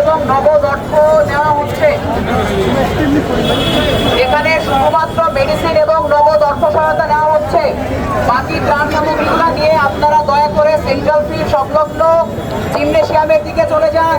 এবং নগদ অর্থ নেওয়া হচ্ছে এখানে শুধুমাত্র মেডিসিন এবং নগদ অর্থ সহায়তা নেওয়া হচ্ছে বাকি ত্রাণ সামগ্রীগুলো নিয়ে আপনারা দয়া করে সেন্ট্রাল ফিল সংলগ্ন জিমনেশিয়ামের দিকে চলে যান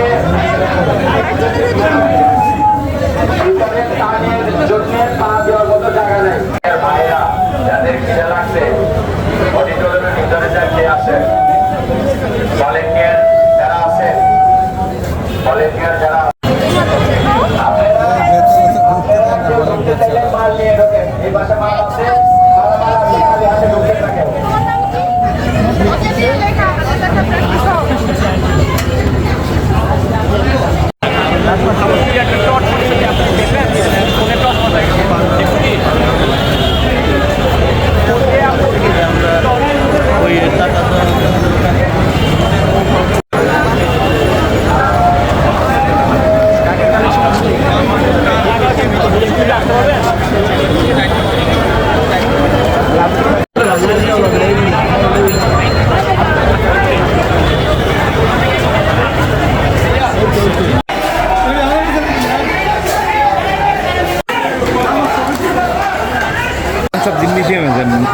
सब जिंदगी में जन्म